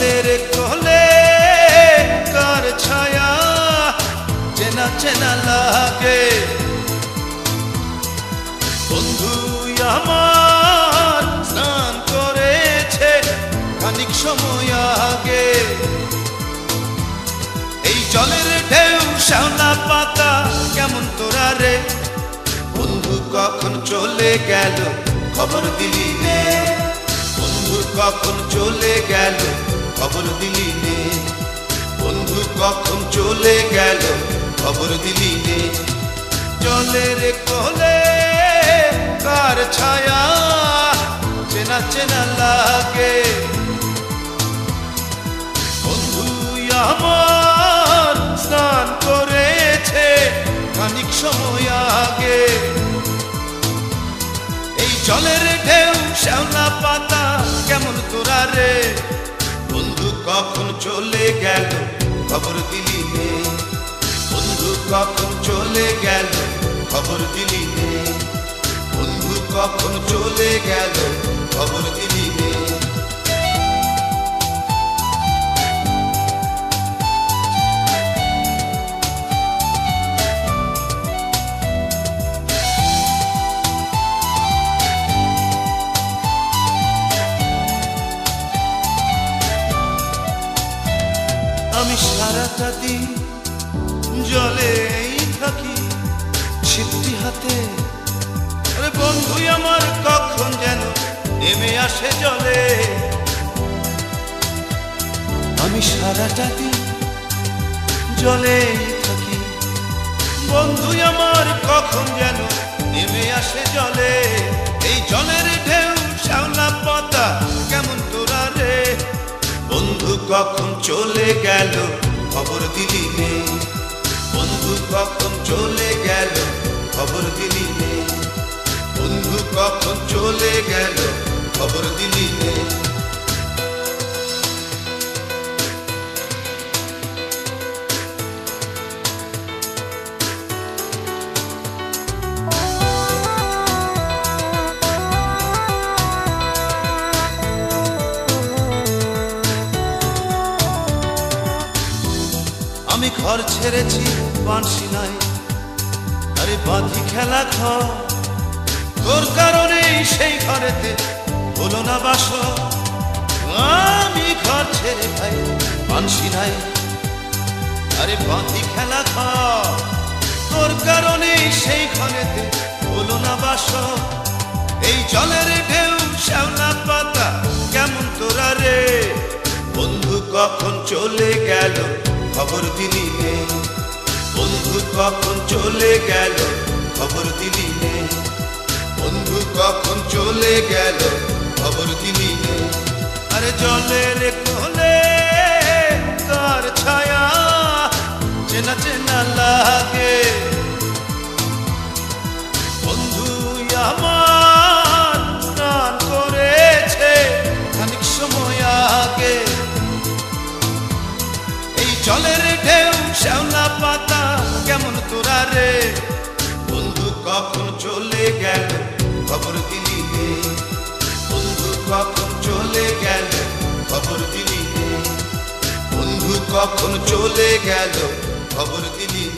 জলের কোলে কার ছায়া? চেনা চেনা লাগে। বন্ধু আমার স্নান করেছে খানিক সময় আগে। এই জলের ঢেউ, শ্যাওলা পাতা কেমন তোরা রে? বন্ধু কখন চলে গেল? খবর দিলি নে। বন্ধু কখন চলে গেল? খবর দিলি নে। বন্ধু কখন চলে গেল খবর দিলি নে। জলের কোলে, কার ছায়া? চেনা চেনা লাগে। বন্ধু আমার স্নান করেছে খানিক সময় আগে। এই জলের ঢেউ, শ্যাওলা পাতা, কেমন তোরা রে? কখন চলে গেল খবর দিলি নে? বন্ধু, কখন চলে গেল খবর দিলি নে? বন্ধু, কখন চলে গেল সারাটা দিন থাকি ছিপটি হাতে। আরে বন্ধু, আমার কখন যেন নেমে আসে জলে? আমি সারাটা দিন জলেই থাকি। বন্ধু, আমার কখন যেন নেমে আসে জলে? এই জলের ঢেউ, শ্যাওলা পাতা কেমন তোরা রে? বন্ধু, কখন চলে গেল খবর দিলি নে। বন্ধু কখন চলে গেল? খবর দিলি নে। বন্ধু কখন চলে গেল? খবর দিলি নে। আমি ঘর ছেড়েছি, বাঁশি নাই। আরে বাঁধি খেলা ঘর। তোর কারণে সেই ঘরেতে হলো না বাস আমি ঘর ছেড়ে ভাই, বাঁশি নাই। আরে বাঁধি খেলা ঘর। তোর কারণে সেই ঘরেতে হলো না বাস এই জলের ঢেউ, শ্যাওলা পাতা, কেমন তোরা রে? বন্ধু কখন চলে গেল? খবর দিলি নে। বন্ধু কখন চলে গেল? খবর দিলি নে। বন্ধু কখন চলে গেল? খবর দিলি নে। আরে জলের কোলে জলের ঢেউ, শ্যাওলা পাতা কেমন তোরা রে? বন্ধু কখন চলে গেল? খবর দিলি? বন্ধু কখন চলে গেল? খবর দিলি? বন্ধু কখন চলে গেল? খবর দিলি?